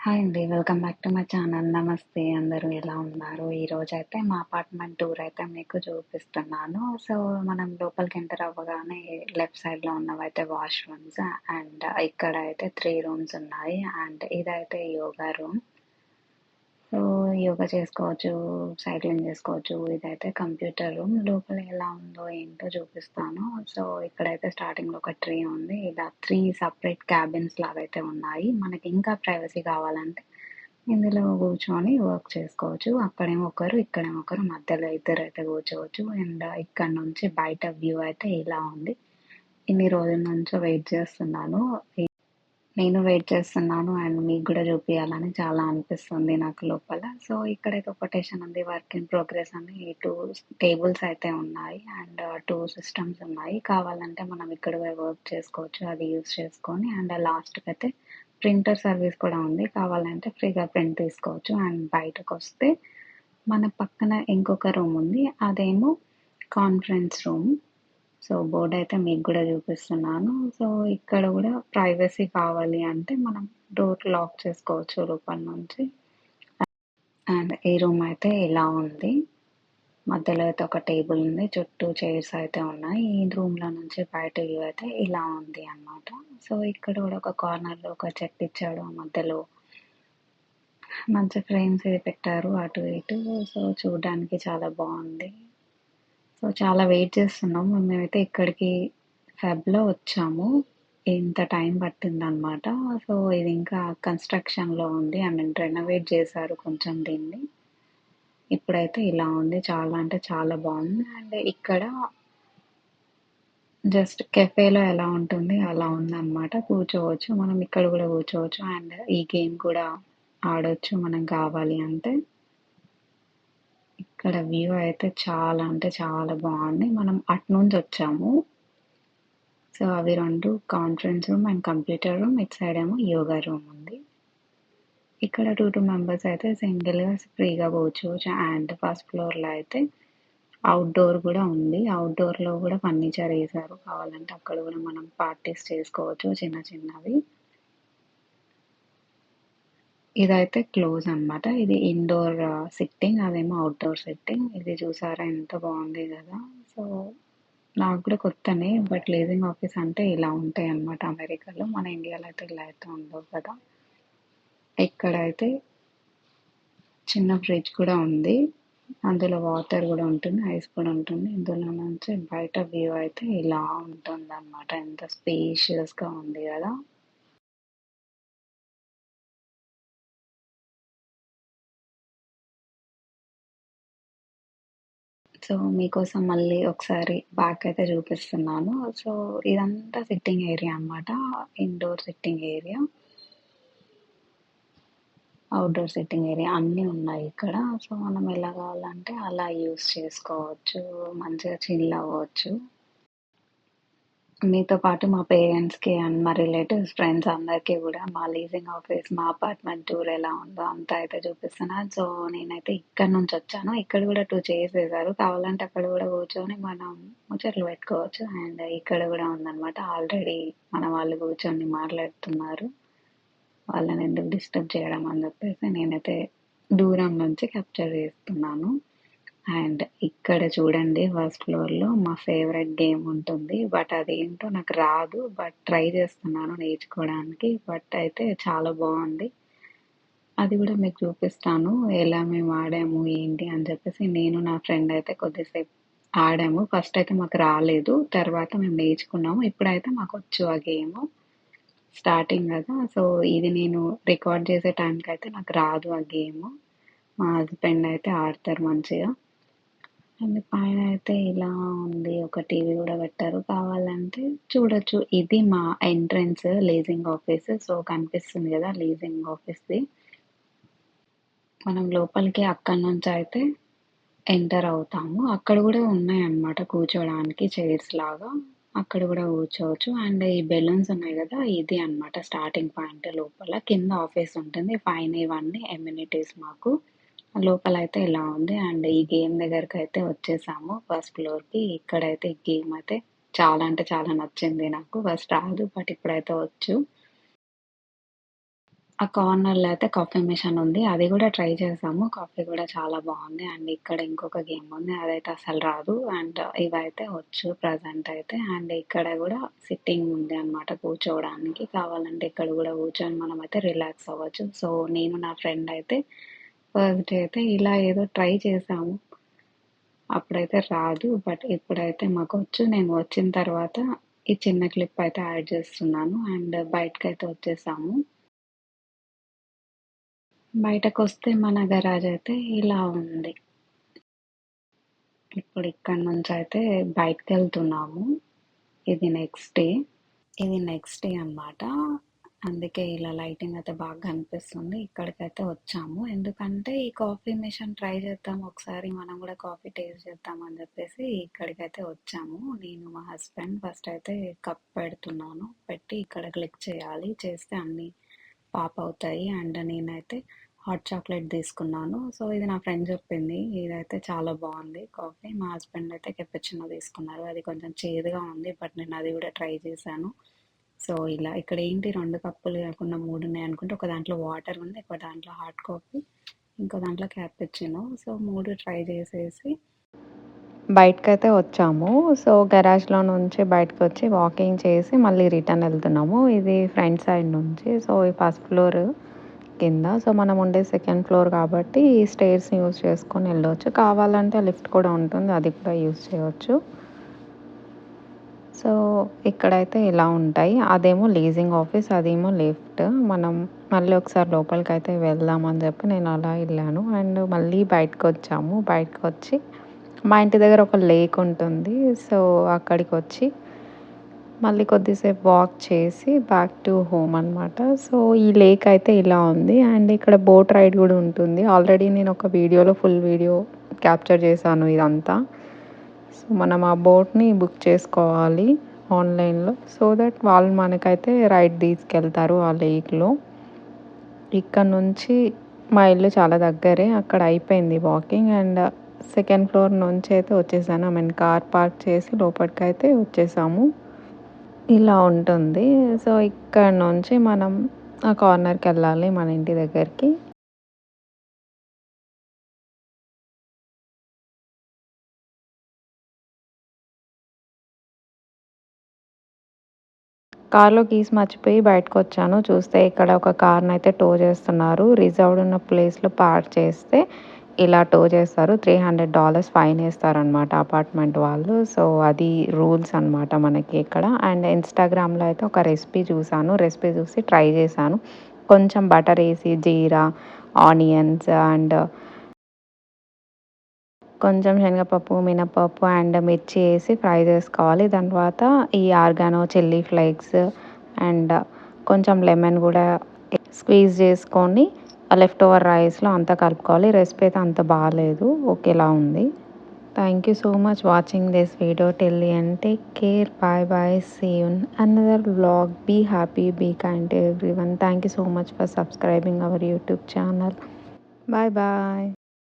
Hi అండి. Welcome back to my channel. నమస్తే అందరూ ఎలా ఉన్నారు? ఈరోజైతే మా అపార్ట్‌మెంట్ టూర్ అయితే మీకు చూపిస్తున్నాను. సో, మనం లోపలికి ఎంటర్ అవ్వగానే లెఫ్ట్ సైడ్‌లో ఉన్నవైతే వాష్‌రూమ్స్ అండ్ ఇక్కడ అయితే త్రీ రూమ్స్ ఉన్నాయి. అండ్ ఇదైతే యోగా రూమ్. యోగా చేసుకోవచ్చు, సైక్లింగ్ చేసుకోవచ్చు. ఇదైతే కంప్యూటర్ రూమ్. లోపల ఎలా ఉందో ఏంటో చూపిస్తాను. సో, ఇక్కడైతే స్టార్టింగ్‌లో ఒక ట్రీ ఉంది. ఇలా త్రీ సపరేట్ క్యాబిన్స్ లాగా అయితే ఉన్నాయి. మనకి ఇంకా ప్రైవసీ కావాలంటే ఇందులో కూర్చొని వర్క్ చేసుకోవచ్చు. అక్కడేమో ఒకరు, ఇక్కడేమో ఒకరు మధ్యలో అయితే కూర్చోవచ్చు. అండ్ ఇక్కడ నుంచి బయట వ్యూ అయితే ఇలా ఉంది. ఇన్ని రోజుల నుంచో వెయిట్ చేస్తున్నాను. నేను వెయిట్ చేస్తున్నాను అండ్ మీకు కూడా చూపియాలని చాలా అనిపిస్తుంది నాకు లోపల. సో, ఇక్కడైతే కొటేషన్ ఉంది. వర్క్ ఇన్ ప్రోగ్రెస్ అని టూ టేబుల్స్ అయితే ఉన్నాయి. అండ్ టూ సిస్టమ్స్ ఉన్నాయి. కావాలంటే మనం ఇక్కడ వర్క్ చేసుకోవచ్చు. అది యూజ్ చేసుకొని అండ్ లాస్ట్‌కైతే ప్రింటర్ సర్వీస్ కూడా ఉంది. కావాలంటే ఫ్రీగా ప్రింట్ తీసుకోవచ్చు. అండ్ బయటకు వస్తే మన పక్కన ఇంకొక రూమ్ ఉంది. అదేమో కాన్ఫరెన్స్ రూమ్. సో, బోర్డు అయితే మీకు కూడా చూపిస్తున్నాను. సో, ఇక్కడ కూడా ప్రైవసీ కావాలి అంటే మనం డోర్ లాక్ చేసుకోవచ్చు లోపల నుంచి. అండ్ ఈ రూమ్ అయితే ఇలా ఉంది. మధ్యలో అయితే ఒక టేబుల్ ఉంది. చుట్టూ చైర్స్ అయితే ఉన్నాయి. ఈ రూమ్‌లో నుంచి బయట వ్యూ అయితే ఇలా ఉంది అన్నమాట. సో, ఇక్కడ కూడా ఒక కార్నర్‌లో ఒక చెట్టు ఇచ్చాడు. మధ్యలో మంచి ఫ్రేమ్స్ ఇది పెట్టారు అటు ఇటు. సో, చూడడానికి చాలా బాగుంది సో, చాలా వెయిట్ చేస్తున్నాం. మేమైతే ఇక్కడికి ఫెబ్‌లో వచ్చాము. ఇంత టైం పట్టిందనమాట. సో, ఇది ఇంకా కన్‌స్ట్రక్షన్‌లో ఉంది. అండ్ రెనోవేట్ చేశారు కొంచెం దీన్ని. ఇప్పుడైతే ఇలా ఉంది. చాలా అంటే చాలా బాగుంది అండ్ ఇక్కడ జస్ట్ కెఫేలో ఎలా ఉంటుంది అలా ఉందనమాట. కూర్చోవచ్చు. మనం ఇక్కడ కూడా కూర్చోవచ్చు. అండ్ ఈ గేమ్ కూడా ఆడొచ్చు మనం కావాలి అంటే. ఇక్కడ వ్యూ అయితే చాలా అంటే చాలా బాగుంది మనం అటునుంచి వచ్చాము. సో, అవి రెండు conference room and computer room. ఇటు సైడ్ ఏమో యోగా రూమ్ ఉంది. ఇక్కడ 2, 2 మెంబర్స్ అయితే సింగిల్‌గా ఫ్రీగా కూర్చోవచ్చు. అండ్ ఫస్ట్ ఫ్లోర్‌లో అయితే అవుట్డోర్ కూడా ఉంది. అవుట్డోర్లో కూడా ఫర్నిచర్ వేసారు కావాలంటే అక్కడ కూడా మనం పార్టీస్ చేసుకోవచ్చు చిన్న చిన్నవి. ఇదైతే క్లోజ్ అన్నమాట. ఇది ఇండోర్ సిట్టింగ్. అదేమో ఔట్‌డోర్ సిట్టింగ్. ఇది చూసారా ఎంత బాగుంది కదా సో, నాకు కూడా కొత్తనే. బట్ లీజింగ్ ఆఫీస్ అంటే ఇలా ఉంటాయి అన్నమాట అమెరికాలో. మన ఇండియాలో అయితే ఇలా అయితే ఉండవు కదా! ఇక్కడైతే చిన్న ఫ్రిడ్జ్ కూడా ఉంది. అందులో వాటర్ కూడా ఉంటుంది. ఐస్ కూడా ఉంటుంది. ఇందులో నుంచి బయట వ్యూ అయితే ఇలా ఉంటుంది అన్నమాట ఎంత స్పేషియస్‌గా ఉంది కదా సో, మీకోసం మళ్ళీ ఒకసారి బ్యాక్ అయితే చూపిస్తున్నాను. సో, ఇదంతా సిట్టింగ్ ఏరియా అన్నమాట. Indoor sitting area. Outdoor sitting area అన్నీ ఉన్నాయి ఇక్కడ. సో, మనం ఎలా కావాలంటే అలా యూస్ చేసుకోవచ్చు. మంచిగా చిల్ అవ్వచ్చు. మీతో పాటు మా పేరెంట్స్‌కి అండ్ మా రిలేటివ్స్, ఫ్రెండ్స్ అందరికీ గూడా మా లీజింగ్ ఆఫీస్, మా అపార్ట్‌మెంట్ టూర్ ఎలా ఉందో అంతా అయితే చూపిస్తున్నా. సో, నేనైతే ఇక్కడి నుంచి వచ్చాను. ఇక్కడ గూడా 2 చైర్స్ ఏశారు. కావాలంటే అక్కడ గూడా కూర్చొని మనం ముచ్చట్లు పెట్టుకోవచ్చు. అండ్ ఇక్కడ గూడా ఉందన్నమాట. ఆల్రెడీ మన వాళ్ళు కూర్చొని మాట్లాడుతున్నారు. వాళ్ళని ఎందుకు డిస్టర్బ్ చేయడం అని చెప్పేసి నేనైతే దూరం నుంచి క్యాప్చర్ చేస్తున్నాను. అండ్ ఇక్కడ చూడండి ఫస్ట్ ఫ్లోర్‌లో మా ఫేవరెట్ గేమ్ ఉంటుంది. బట్ అదేంటో నాకు రాదు. బట్ ట్రై చేస్తున్నాను నేర్చుకోవడానికి. బట్ అయితే చాలా బాగుంది అది కూడా మీకు చూపిస్తాను. ఎలా మేము ఆడాము, ఏంటి అని చెప్పేసి నేను నా ఫ్రెండ్ అయితే కొద్దిసేపు ఆడాము. ఫస్ట్ అయితే మాకు రాలేదు. తర్వాత మేము నేర్చుకున్నాము. ఇప్పుడైతే మాకు వచ్చు ఆ గేమ్ స్టార్టింగ్ కదా సో, ఇది నేను రికార్డ్ చేసే టైంకి అయితే నాకు రాదు ఆ గేమ్ మా హస్బెండ్ అయితే ఆడతారు మంచిగా. అండ్ పైన అయితే ఇలా ఉంది. ఒక టీవీ కూడా పెట్టారు. కావాలంటే చూడొచ్చు. ఇది మా ఎంట్రన్స్ లీజింగ్ ఆఫీస్. సో, కనిపిస్తుంది కదా లీజింగ్ ఆఫీస్‌ది. మనం లోపలికి అక్కడి నుంచయితే ఎంటర్ అవుతాము. అక్కడ కూడా ఉన్నాయన్నమాట కూర్చోడానికి చైర్స్ లాగా. అక్కడ కూడా కూర్చోవచ్చు. అండ్ ఈ బెలూన్స్ ఉన్నాయి కదా ఇది అన్నమాట స్టార్టింగ్ పాయింట్ లోపల. కింద ఆఫీస్ ఉంటుంది. పైన ఇవన్నీ ఎమ్యూనిటీస్ మాకు. లోపలైతే ఇలా ఉంది. అండ్ ఈ గేమ్ దగ్గరకైతే వచ్చేసాము ఫస్ట్ ఫ్లోర్‌కి. ఇక్కడైతే ఈ గేమ్ అయితే చాలా అంటే చాలా నచ్చింది నాకు. ఫస్ట్ రాదు. బట్ ఇప్పుడైతే వచ్చు. ఆ కార్నర్‌లో అయితే కాఫీ మిషన్ ఉంది. అది కూడా ట్రై చేసాము. కాఫీ కూడా చాలా బాగుంది అండ్ ఇక్కడ ఇంకొక గేమ్ ఉంది. అదైతే అసలు రాదు. అండ్ ఇవైతే వచ్చు ప్రజెంట్ అయితే. అండ్ ఇక్కడ కూడా సిట్టింగ్ ఉంది అనమాట కూర్చోవడానికి. కావాలంటే ఇక్కడ కూడా కూర్చొని మనమైతే రిలాక్స్ అవ్వచ్చు. సో, నేను నా ఫ్రెండ్ అయితే ఫస్ట్ అయితే ఇలా ఏదో ట్రై చేసాము. అప్పుడైతే రాదు. బట్ ఇప్పుడైతే మాకు వచ్చు నేను వచ్చిన తర్వాత ఈ చిన్న క్లిప్ అయితే యాడ్ చేస్తున్నాను. అండ్ బయటకైతే వచ్చేసాము. బయటకొస్తే మన గరాజ్ అయితే ఇలా ఉంది. ఇప్పుడు ఇక్కడి బయటకు వెళ్తున్నాము ఇది నెక్స్ట్ డే. ఇది నెక్స్ట్ డే అనమాట. అందుకే ఇలా లైటింగ్ అయితే బాగా కనిపిస్తుంది. ఇక్కడికైతే వచ్చాము. ఎందుకంటే ఈ కాఫీ మిషన్ ట్రై చేద్దాం ఒకసారి మనం కూడా కాఫీ టేస్ట్ చేద్దాం అని చెప్పేసి ఇక్కడికైతే వచ్చాము. నేను మా హస్బెండ్ ఫస్ట్ అయితే కప్ పెడుతున్నాను. పెట్టి ఇక్కడ క్లిక్ చేయాలి. చేస్తే అన్నీ పాప్ అవుతాయి. అండ్ నేనైతే హాట్ చాక్లెట్ తీసుకున్నాను. సో, ఇది నా ఫ్రెండ్ చెప్పింది. ఇదైతే చాలా బాగుంది కాఫీ. మా హస్బెండ్ అయితే కెపచినో తీసుకున్నారు. అది కొంచెం చేదుగా ఉంది. బట్ నేను అది కూడా ట్రై చేశాను. సో, ఇలా ఇక్కడ ఏంటి రెండు కప్పులు కాకుండా మూడు ఉన్నాయి అనుకుంటే ఒక దాంట్లో వాటర్ ఉంది. ఒక దాంట్లో హాట్ కాఫీ, ఇంకో దాంట్లో క్యాపచినో. సో, మూడు ట్రై చేసేసి బయటకైతే వచ్చాము. సో, గరాజ్‌లో నుంచి బయటకు వచ్చి వాకింగ్ చేసి మళ్ళీ రిటర్న్ వెళ్తున్నాము ఇది ఫ్రంట్ సైడ్ నుంచి. సో, ఈ ఫస్ట్ ఫ్లోర్ కింద. సో, మనం ఉండే సెకండ్ ఫ్లోర్ కాబట్టి ఈ స్టేర్స్‌ని యూజ్ చేసుకొని వెళ్ళవచ్చు కావాలంటే లిఫ్ట్ కూడా ఉంటుంది. అది కూడా యూజ్ చేయవచ్చు సో, ఇక్కడైతే ఇలా ఉంటాయి. అదేమో లీజింగ్ ఆఫీస్. అదేమో లిఫ్ట్. మనం మళ్ళీ ఒకసారి లోపలికి వెళ్దాం అని చెప్పి నేను అలా వెళ్ళాను అండ్ మళ్ళీ బయటకు వచ్చాము బయటకు వచ్చి మా ఇంటి దగ్గర ఒక లేక్ ఉంటుంది. సో, అక్కడికి వచ్చి మళ్ళీ కొద్దిసేపు వాక్ చేసి బ్యాక్ టు హోమ్ అనమాట. సో, ఈ లేక్ అయితే ఇలా ఉంది. అండ్ ఇక్కడ బోట్ రైడ్ కూడా ఉంటుంది. ఆల్రెడీ నేను ఒక వీడియోలో ఫుల్ వీడియో క్యాప్చర్ చేశాను ఇదంతా. సో, మనం ఆ బోట్‌ని బుక్ చేసుకోవాలి ఆన్‌లైన్‌లో. సో దట్ వాళ్ళు మనకైతే రైడ్ తీసుకెళ్తారు ఆ లేక్‌లో. ఇక్కడ నుంచి మా ఇల్లు చాలా దగ్గరే. అక్కడ అయిపోయింది వాకింగ్. అండ్ సెకండ్ ఫ్లోర్ నుంచి అయితే వచ్చేసాను. ఐ మీన్ కార్ పార్క్ చేసి లోపటికైతే వచ్చేసాము. ఇలా ఉంటుంది. సో, ఇక్కడ నుంచి మనం ఆ కార్నర్కి వెళ్ళాలి మన ఇంటి దగ్గరికి. కార్‌లో కీస్ మర్చిపోయి బయటకొచ్చాను. చూస్తే ఇక్కడ ఒక కార్‌నైతే టో చేస్తున్నారు. రిజర్వ్డ్ ఉన్న ప్లేస్‌లో పార్క్ చేస్తే ఇలా టో చేస్తారు. $300 ఫైన్ వేస్తారనమాట అపార్ట్మెంట్ వాళ్ళు. సో, అది రూల్స్ అనమాట మనకి ఇక్కడ. అండ్ ఇన్‌స్టాగ్రామ్‌లో అయితే ఒక రెసిపీ చూసాను. రెసిపీ చూసి ట్రై చేశాను. కొంచెం బటర్ ఏసి జీరా, ఆనియన్స్ అండ్ కొంచెం శనగపప్పు, మినపప్పు అండ్ మిర్చి వేసి ఫ్రై చేసుకోవాలి. దాని తర్వాత ఈ ఆర్గానో, చిల్లీ ఫ్లేక్స్ అండ్ కొంచెం లెమన్ కూడా స్క్వీజ్ చేసుకొని లెఫ్ట్ ఓవర్ రైస్‌లో అంతా కలుపుకోవాలి. రెసిపీ అయితే అంత బాగాలేదు ఒకేలా ఉంది. Thank you so much watching this video till అంటే take care. Bye bye. See another vlog. Be happy, be kind everyone thank you so much for subscribing our YouTube channel. Bye bye.